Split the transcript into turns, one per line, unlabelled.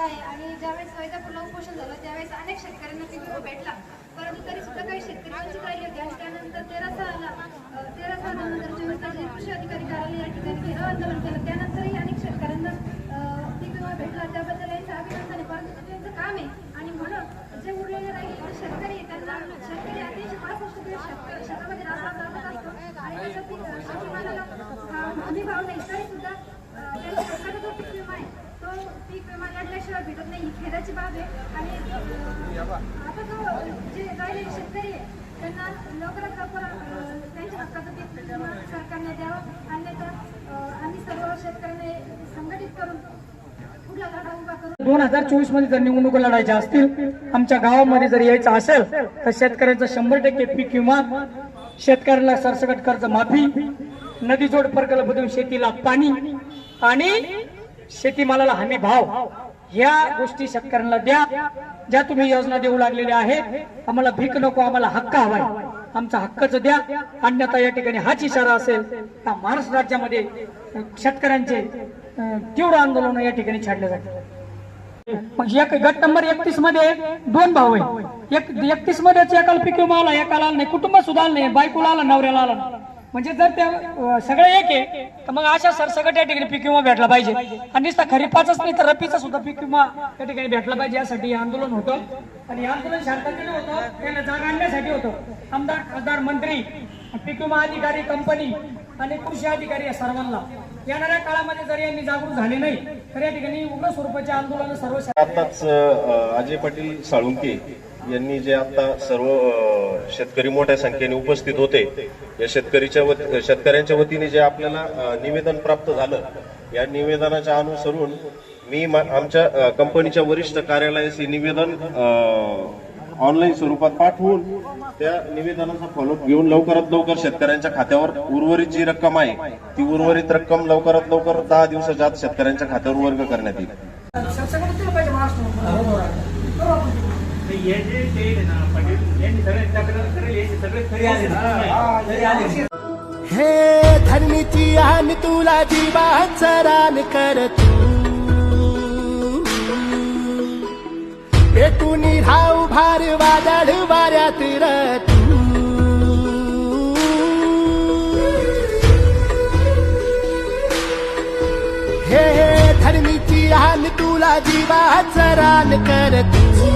आहे. आणि ज्यावेळेस वैजापूरला उपोषण झालं त्यावेळेस अनेक शेतकऱ्यांना पीक विमा भेटला. परंतु तरी सुद्धा काही शेतकरी वंचित राहिले होते. आणि त्यानंतर तेरा सहाला तेरा सहा दोन चोवीस रोजी कृषी अधिकारी कार्यालय या ठिकाणी घेणं आंदोलन केलं. त्यानंतरही अनेक शेतकऱ्यांना पीक विमा भेटला. त्याबद्दल यांचं अभिनंदन आहे. परंतु त्यांचं काम आहे. आणि म्हणून जे उरलेले राहिले शेतकरी त्यांना शेतकरी अतिशय पासष्ट दिवस शेतकरी शेतामध्ये राबा राबत असतो. आणि त्याच्या पीक शेतीमालाला हमी भाव नाही. तरी सुद्धा अ, त्यांच्या हक्काचा जो पीक विमा आहे तो पीक विमा काढल्याशिवाय भेटत नाही. ही खेदाची बाब आहे. आणि आता जो जे राहिलेले शेतकरी आहे त्यांना लवकरात लवकर त्यांच्या हक्काचं पीक सरकारने द्यावं. अन्यथा अ, आम्ही सर्व शेतकऱ्यांनी संघटित करून
दोन हजार चोवीसमध्ये जर निवडणुका लढायच्या असतील आमच्या गावामध्ये जर यायचं असेल तर शेतकऱ्यांचं शंभर टक्के पीक विमा शेतकऱ्याला सरसकट कर्ज माफी नदीजोड प्रकल्पातून शेतीला पाणी आणि शेतीमालाला हमी भाव. ह्या गोष्टी शेतकऱ्यांना द्या. ज्या तुम्ही योजना देऊ लागलेल्या आहेत आम्हाला भीक नको आम्हाला हक्क हवाय. आमचा हक्कच द्या. अन्यथा या ठिकाणी हाच इशारा असेल का महाराष्ट्र राज्यामध्ये शेतकऱ्यांचे तीव्र आंदोलन या ठिकाणी छाडले जाते. मग एक गट नंबर एकतीसमध्ये दोन भाऊ आहे. एक एकतीस मध्येच एकाला पीक आला एकाला नाही कुटुंब सुद्धा नाही बायकोला आला नवऱ्याला आला म्हणजे जर त्या सगळं एक आहे तर मग अशा सरसकट या ठिकाणी पीक विमा भेटला पाहिजे. आणि नुसता खरीपाचाच नाही तर रपीचा सुद्धा पीक विमा त्या ठिकाणी भेटला पाहिजे. यासाठी आंदोलन होतं. आणि आंदोलन शांततेने होतं त्याला जागा आणण्यासाठी होतं. आमदार खासदार मंत्री पीक विमा अधिकारी कंपनी आणि कृषी अधिकारी या सर्वांना. येणाऱ्या काळामध्ये जर यांनी जागरूक झाले नाही तर या ठिकाणी उग्र स्वरूपाचे आंदोलन सर्व
आताच अजय पाटील साळुंके यांनी जे आता सर्व शेतकरी मोठ्या संख्येने उपस्थित होते या शेतकरीच्या वत- शेतकऱ्यांच्या वतीने जे आपल्याला निवेदन प्राप्त झालं या निवेदनाच्या अनुसरून मी आमच्या कंपनीच्या वरिष्ठ कार्यालयास हे निवेदन ऑनलाईन स्वरूपात पाठवून त्या निवेदनाचा फॉलोअप घेऊन लवकरात लवकर शेतकऱ्यांच्या खात्यावर उर्वरित जी रक्कम आहे ती उर्वरित रक्कम लवकरात लवकर दहा दिवसाच्या आत शेतकऱ्यांच्या खात्यावर वर्ग करण्यात येईल.
हे जे ते आहे ना पाटील. यांनी सगळे तक्रार करेल यांचे सगळे खरे आले ना. खरे आले.
हे धरणीची आण तुला जीवाच रान कर तू राहू भार वादळ वाऱ्यात र तू हे हे धरणीची आण तुला जीवाच रान कर तू